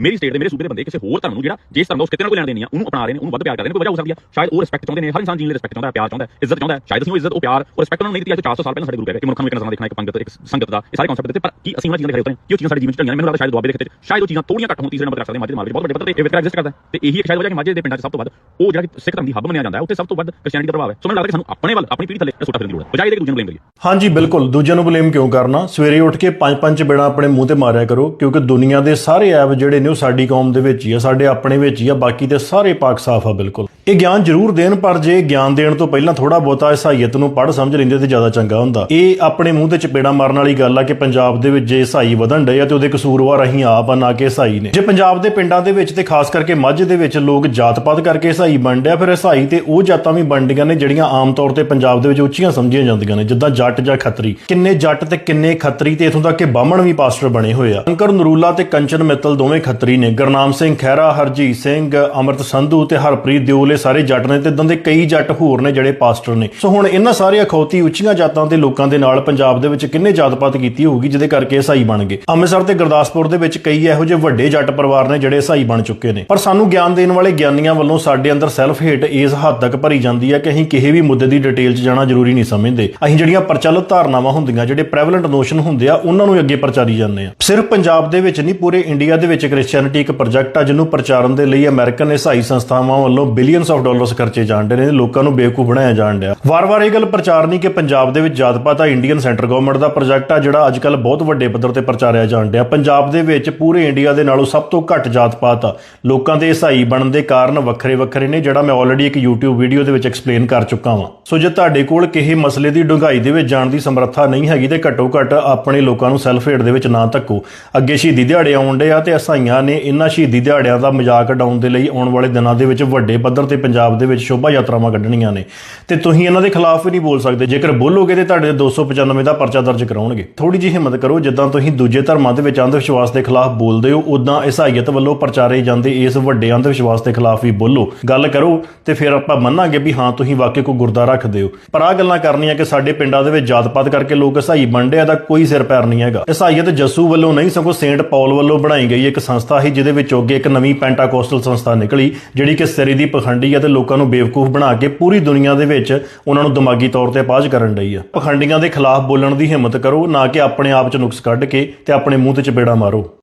ਮੇਰੀ ਸਟੇਟ ਦੇ ਮੇਰੇ ਸੂਬੇ ਦੇ ਬੰਦੇ ਕਿਸੇ ਹੋਰ ਧਰਮ ਨੂੰ ਜਿਹੜਾ ਜਿਸ ਧਰਮ ਦਾ ਉਸ ਕਿਤੇ ਨਾਲ ਕੋਈ ਲੈਣ ਦੇਣੀ ਆ, ਉਹਨੂੰ ਅਪਣਾ ਰਹੇ ਨੇ, ਉਹਨੂੰ ਵੱਧ ਪਿਆਰ ਕਰਦੇ ਨੇ, ਕੋਈ ਵਜ੍ਹਾ ਹੋ ਸਕਦੀ ਆ। ਸ਼ਾਇਦ ਉਹ ਰਿਸਪੈਕਟ ਚਾਹੁੰਦੇ ਨੇ, ਹਰ ਇਨਸਾਨ ਜੀਣ ਲਈ ਰਿਸਪੈਕਟ ਚਾਹੁੰਦਾ, ਪਿਆਰ ਚਾਹੁੰਦਾ, ਇੱਜ਼ਤ ਚਾਹੁੰਦਾ, ਸ਼ਾਇਦ ਅਸੀਂ ਉਹ ਇੱਜ਼ਤ, ਉਹ ਪਿਆਰ, ਉਹ ਰਿਸਪੈਕਟ ਉਹਨਾਂ ਨੂੰ ਨਹੀਂ ਦਿੱਤੀ, ਅੱਜ 400 ਸਾਲ ਪਹਿਲਾਂ ਸਾਡੇ ਗੁਰੂ ਗਏ ਕਿ ਮਨੁੱਖਾਂ ਨੂੰ ਇੱਕ ਨਜ਼ਰ ਦੇਖਣਾ, ਇੱਕ ਪੰਗਤ, ਇੱਕ ਸੰਗਤ ਦਾ, ਇਹ ਸਾਰੇ ਕਨਸੈਪਟ ਦਿੱਤੇ ਪਰ ਕੀ ਅਸੀਂ ਉਹਨਾਂ ਚੀਜ਼ਾਂ ਦੇ ਖੜੇ ਉਤਰੇ? ਕਿ ਉਹ ਚੀਜ਼ਾਂ ਸਾਡੇ ਜੀਵਨ ਚ ਢਲੀਆਂ ਮੈਨੂੰ ਲੱਗਦਾ ਸ਼ਾਇਦ ਦੁਆਬੇ ਦੇ ਖੇਤੇ ਸ਼ਾਇਦ ਉਹ ਚੀਜ਼ਾਂ ਥੋੜੀਆਂ ਘੱਟ ਹੋਣ ਤੀਸਰੇ ਨੰਬਰ ਤੇ ਰੱਖ ਸਕਦੇ, ਮਾਝੇ ਦੇ ਮਾਲਵੇ ਬਹੁਤ ਵੱਡੇ ਪੱਧਰ ਤੇ ਇਹ ਵਿਤਕਰਾ ਐਗਜ਼ਿਸਟ ਕਰਦਾ ਤੇ ਇਹੀ ਇੱਕ ਸ਼ਾਇਦ ਵਜ੍ਹਾ ਕਿ ਮਾਝੇ ਦੇ ਪਿੰਡਾਂ 'ਚ ਸਭ ਤੋਂ ਵੱਧ ਉਹ ਜਿਹੜਾ ਸਿੱਖ ਧਰਮ ਦੀ ਹੱਬ ਮੰਨਿਆ ਜਾਂਦਾ ਹੈ, ਉੱਥੇ ਸਭ ਤੋਂ ਵੱਧ ਕ੍ਰਿਸਚੀਅਨਿਟੀ ਦਾ ਪ੍ਰਭਾਵ ਹੈ। ਸੋ ਮੈਨੂੰ ਲੱਗਦਾ ਕਿ ਸਾਨੂੰ ਆਪਣੇ ਵੱਲ, ਆਪਣੀ ਪੀੜ੍ਹੀ ਥੱਲੇ ਸੁੱਟਾ ਫਿਰਨ ਦੀ ਲੋੜ ਹੈ। ਬਜਾਏ ਇਹਦੇ ਕਿ ਨੂੰ ਬਲੇਮ ਕਰੀਏ। ਹਾਂਜੀ, ਬਿਲਕੁਲ। ਦੂਜਿਆਂ ਨੂੰ ਬਲੇਮ ਕਿਉਂ ਕਰਨਾ? ਸਵੇਰੇ ਉੱਠ ਕੇ ਪੰਜ ਪੰਜ ਚਪੇੜਾਂ ਆਪਣੇ ਮੂੰਹ ਤੇ ਮਾਰਿਆ ਕਰੋ, ਕਿਉਂਕਿ ਦੁਨੀਆ ਦੇ ਸਾਰੇ ਐਬ ਜਿਹੜੇ ਨੇ ਉਹ ਸਾਡੀ ਕੌਮ ਦੇ ਵਿੱਚ ਹੀ ਆ, ਸਾਡੇ ਆਪਣੇ ਵਿੱਚ ਹੀ ਆ, ਬਾਕੀ ਤੇ ਸਾਰੇ ਪਾਕ ਸਾਫ਼ ਆ ਬਿਲਕੁਲ। ਇਹ ਗਿਆਨ ਜ਼ਰੂਰ ਦੇਣ, ਪਰ ਜੇ ਗਿਆਨ ਦੇਣ ਤੋਂ ਪਹਿਲਾਂ ਥੋੜਾ ਬਹੁਤਾ ਇਸਾਈਅਤ ਨੂੰ ਪੜ੍ਹ ਸਮਝ ਲੈਂਦੇ ਤੇ ਜ਼ਿਆਦਾ ਚੰਗਾ ਹੁੰਦਾ। ਇਹ ਆਪਣੇ ਮੂੰਹ ਤੇ ਚਪੇੜਾਂ ਮਾਰਨ ਵਾਲੀ ਗੱਲ ਆ ਕਿ ਪੰਜਾਬ ਦੇ ਵਿੱਚ ਜੇ ਇਸਾਈ ਵਧਣ ਡਏ ਆ ਤੇ ਉਹਦੇ ਕਸੂਰਵਾਰ ਅਸੀਂ ਆਪ ਆ, ਨਾ ਕਿ ਇਸਾਈ ਨੇ। ਜੇ ਪੰਜਾਬ ਦੇ ਪਿੰਡਾਂ ਦੇ ਵਿੱਚ ਤੇ ਖਾਸ ਕਰਕੇ ਮੱਝ ਦੇ ਵਿੱਚ ਲੋਕ ਜਾਤ-ਪਾਤ ਕਰਕੇ ਇਸਾਈ ਬਣ ਫਿਰ ਇਸਾਈ ਤੇ ਉਹ ਜਾਤਾਂ ਵੀ ਬਣਦੀਆਂ ਨੇ ਜਿਹੜੀਆਂ ਆਮ ਤੌਰ ਤੇ ਪੰਜਾਬ ਦੇ ਵਿੱਚ ਉੱਚੀਆਂ ਸਮਝੀਆਂ ਜਾਂਦੀਆਂ ਨੇ, ਜਿੱਦਾਂ ਜੱਟ ਜਾਂ ਖੱਤਰੀ। ਕਿੰਨੇ ਜੱਟ ਤੇ ਕਿੰਨੇ ਖੱਤਰੀ ਤੇ ਇਥੋਂ ਤੱਕ ਕਿ ਬਾਹਮਣ ਵੀ ਪਾਸਟਰ ਬਣੇ ਹੋਏ ਆ। ਅੰਕਰ ਨਰੂਲਾ ਤੇ ਕੰਚਨ ਮਿੱਤਲ ਦੋਵੇਂ ਖੱਤਰੀ ਨੇ। ਗੁਰਨਾਮ ਸਿੰਘ ਖਹਿਰਾ, ਹਰਜੀਤ ਸਿੰਘ, ਅਮਰਤ ਸੰਧੂ ਤੇ ਹਰਪ੍ਰੀਤ ਦਿਓਲੇ ਸਾਰੇ ਜੱਟ ਨੇ ਤੇ ਇਦਾਂ ਦੇ ਕਈ ਜੱਟ ਹੋਰ ਨੇ ਜਿਹੜੇ ਪਾਸਟਰ ਨੇ। ਸੋ ਹੁਣ ਇਹਨਾਂ ਸਾਰੇ ਅਖੌਤੀ ਉੱਚੀਆਂ ਜਾਤਾਂ ਦੇ ਲੋਕਾਂ ਦੇ ਨਾਲ ਪੰਜਾਬ ਦੇ ਵਿੱਚ ਕਿੰਨੇ ਜਾਤ-ਪਾਤ ਕੀਤੀ ਹੋਊਗੀ ਜਿਹਦੇ ਕਰਕੇ ਇਸਾਈ ਬਣ ਗਏ। ਅੰਮ੍ਰਿਤਸਰ ਤੇ ਗੁਰਦਾਸਪੁਰ ਦੇ ਵਿੱਚ ਕਈ ਇਹੋ ਜਿਹੇ ਵੱਡੇ ਜੱਟ ਪਰਿਵਾਰ ਨੇ ਜਿਹੜੇ ਇਸਾਈ ਬਣ ਚੁੱਕੇ ਨੇ। ਪਰ ਸਾਨੂੰ ਗਿਆਨ ਦੇਣ ਵਾਲੇ ਗਿਆਨੀਆਂ ਵੱਲੋਂ ਸਾਡੇ ਅੰਦਰ ਸੈਲਫ ਹੇਟ ਇਸ ਹੱਦ ਤੱਕ ਭਰੀ ਜਾਂਦੀ ਹੈ ਕਿ ਅਸੀਂ ਕਿਸੇ ਵੀ ਮੁੱਦੇ ਦੀ ਡਿਟੇਲ 'ਚ ਜਾਣਾ ਜ਼ਰੂਰੀ ਨਹੀਂ ਸਮਝਦੇ। ਅਸੀਂ ਜਿਹੜੀਆਂ ਪ੍ਰਚਲਿਤ ਧਾਰਨਾਵਾਂ ਹੁੰਦੀਆਂ, ਜਿਹੜੇ ਪ੍ਰੈਵਲੈਂਟ ਨੋਸ਼ਨ ਹੁੰਦੇ ਆ, ਉਹਨਾਂ ਨੂੰ ਅੱਗੇ ਪ੍ਰਚਾਰੀ ਜਾਂਦੇ ਆ। ਸਿਰਫ ਪੰਜਾਬ ਦੇ ਵਿੱਚ ਨਹੀਂ, ਪੂਰੇ ਇੰਡੀਆ ਦੇ ਵਿੱਚ ਕ੍ਰਿਸਚੀਅਨਿਟੀ ਇੱਕ ਪ੍ਰੋਜੈਕਟ ਆ, ਜਿਹਨੂੰ ਪ੍ਰਚਾਰਨ ਦੇ ਲਈ ਅਮਰੀਕਨ ਈਸਾਈ ਸੰਸਥਾਵਾਂ ਵੱਲੋਂ ਬਿਲੀਅਨ ਬਿਲੀਅਨਸ ਆਫ ਡਾਲਰਸ ਖਰਚੇ ਜਾਂਦੇ ਨੇ, ਲੋਕਾਂ ਨੂੰ ਬੇਵਕੂਫ ਬਣਾਇਆ ਜਾਣ ਡਿਆ। ਵਾਰ-ਵਾਰ ਇਹ ਗੱਲ ਪ੍ਰਚਾਰ ਨਹੀਂ ਕਿ ਪੰਜਾਬ ਦੇ ਵਿੱਚ ਜਾਤ-ਪਾਤ ਆ ਇੰਡੀਅਨ ਸੈਂਟਰ ਗਵਰਨਮੈਂਟ ਦਾ ਪ੍ਰੋਜੈਕਟ ਆ, ਜਿਹੜਾ ਅੱਜਕੱਲ ਬਹੁਤ ਵੱਡੇ ਪੱਧਰ ਤੇ ਪ੍ਰਚਾਰਿਆ ਜਾਣ ਡਿਆ। ਪੰਜਾਬ ਦੇ ਵਿੱਚ ਪੂਰੇ ਇੰਡੀਆ ਦੇ ਨਾਲੋਂ ਸਭ ਤੋਂ ਘੱਟ ਜਾਤ-ਪਾਤ ਆ। ਲੋਕਾਂ ਦੇ ਇਸਾਈ ਬਣਨ ਦੇ ਕਾਰਨ ਵੱਖਰੇ-ਵੱਖਰੇ ਨੇ, ਜਿਹੜਾ ਮੈਂ ਆਲਰੇਡੀ ਇੱਕ YouTube ਵੀਡੀਓ ਦੇ ਵਿੱਚ ਐਕਸਪਲੇਨ ਕਰ ਚੁੱਕਾ ਹਾਂ ਸੋ ਜੇ ਤੁਹਾਡੇ ਕੋਲ ਕਿਸੇ ਮਸਲੇ ਦੀ ਡੂੰਘਾਈ ਦੇ ਵਿੱਚ ਜਾਣ ਦੀ ਸਮਰੱਥਾ ਨਹੀਂ ਹੈਗੀ, ਤੇ ਘੱਟੋ-ਘੱਟ ਆਪਣੇ ਲੋਕਾਂ ਨੂੰ ਸੈਲਫ ਹੇਟ ਦੇ ਵਿੱਚ ਨਾ ਧੱਕੋ। ਅੱਗੇ ਸ਼ਹੀਦੀ ਦਿਹਾੜੇ ਆਉਣ ਡੇ ਆ, ਤੇ ਇਸਾਈਆਂ ਨੇ ਇਹਨਾਂ ਸ਼ਹੀਦੀ ਦਿਹਾੜਿਆਂ ਦਾ ਮਜ਼ਾਕ ਉਡਾਉਣ ਦੇ ਲਈ ਆਉਣ ਵਾਲੇ ਦਿਨਾਂ ਦੇ ਵਿੱਚ ਵੱਡੇ ਪੱਧਰ ਤੇ ਪੰਜਾਬ ਦੇ ਵਿੱਚ ਸ਼ੋਭਾ ਯਾਤਰਾਵਾਂ ਕੱਢਣੀਆਂ ਨੇ। ਤੇ ਤੁਸੀਂ ਇਹਨਾਂ ਦੇ ਖਿਲਾਫ ਵੀ ਨਹੀਂ ਬੋਲ ਸਕਦੇ। ਜੇਕਰ ਬੋਲੋਗੇ ਤੇ ਤੁਹਾਡੇ 295 ਦਾ ਪਰਚਾ ਦਰਜ ਕਰਾਉਣਗੇ। ਥੋੜੀ ਜਿਹੀ ਹਿੰਮਤ ਕਰੋ, ਜਿੱਦਾਂ ਤੁਸੀਂ ਦੂਜੇ ਧਰਮਾਂ ਦੇ ਵਿੱਚ ਅੰਧ ਵਿਸ਼ਵਾਸ ਦੇ ਖਿਲਾਫ ਬੋਲਦੇ ਹੋ ਉਦਾਂ ਇਸਾਈਅਤ ਵੱਲੋਂ ਪ੍ਰਚਾਰੇ ਜਾਂਦੇ ਇਸ ਵੱਡੇ ਅੰਧ ਵਿਸ਼ਵਾਸ ਦੇ ਖਿਲਾਫ ਵੀ ਬੋਲੋ। ਗੱਲ ਕਰੋ ਤੇ ਫਿਰ ਆਪਾਂ ਮੰਨਾਂਗੇ ਵੀ ਹਾਂ, ਤੁਸੀਂ ਵਾਕਿਆ ਕੋਈ ਗੁਰਦਾ ਰੱਖਦੇ ਹੋ। ਪਰ ਆ ਗੱਲਾਂ ਕਰਨੀਆਂ ਕਿ ਸਾਡੇ ਪਿੰਡਾਂ ਦੇ ਵਿੱਚ ਜਾਤ-ਪਾਤ ਕਰਕੇ ਲੋਕ ਇਸਾਈ ਬਣਦੇ ਆ ਦਾ ਕੋਈ ਸਿਰ ਪੈਰ ਨਹੀਂ ਹੈਗਾ। ਇਸਾਈਅਤ ਜੱਸੂ ਵੱਲੋਂ ਨਹੀਂ, ਸਗੋਂ ਸੇਂਟ ਪੌਲ ਵੱਲੋਂ ਬਣਾਈ ਗਈ ਇੱਕ ਸੰਸਥਾ ਸੀ, ਜਿਹਦੇ ਵਿੱਚ ਅੱਗੇ ਇੱਕ ਨਵੀਂ ਪੈਂਟਾਕੋਸਟਲ ਸੰਸਥਾ ਨਿਕਲੀ, ਜਿਹੜੀ ਕਿ ਸਿਰੇ ਦੀ ਪਖੰਡ ਆ ਤੇ ਲੋਕਾਂ ਨੂੰ ਬੇਵਕੂਫ ਬਣਾ ਕੇ ਪੂਰੀ ਦੁਨੀਆ ਦੇ ਵਿੱਚ ਉਹਨਾਂ ਨੂੰ ਦਿਮਾਗੀ ਤੌਰ ਤੇ ਪਾਜ ਕਰਨ ਡਈ ਆ। ਪਖੰਡੀਆਂ ਦੇ ਖਿਲਾਫ ਬੋਲਣ ਦੀ ਹਿੰਮਤ ਕਰੋ, ਨਾ ਕਿ ਆਪਣੇ ਆਪ ਚ ਨੁਕਸ ਕੱਢ ਕੇ ਤੇ ਆਪਣੇ ਮੂੰਹ ਤੇ ਚਪੇੜਾ ਮਾਰੋ।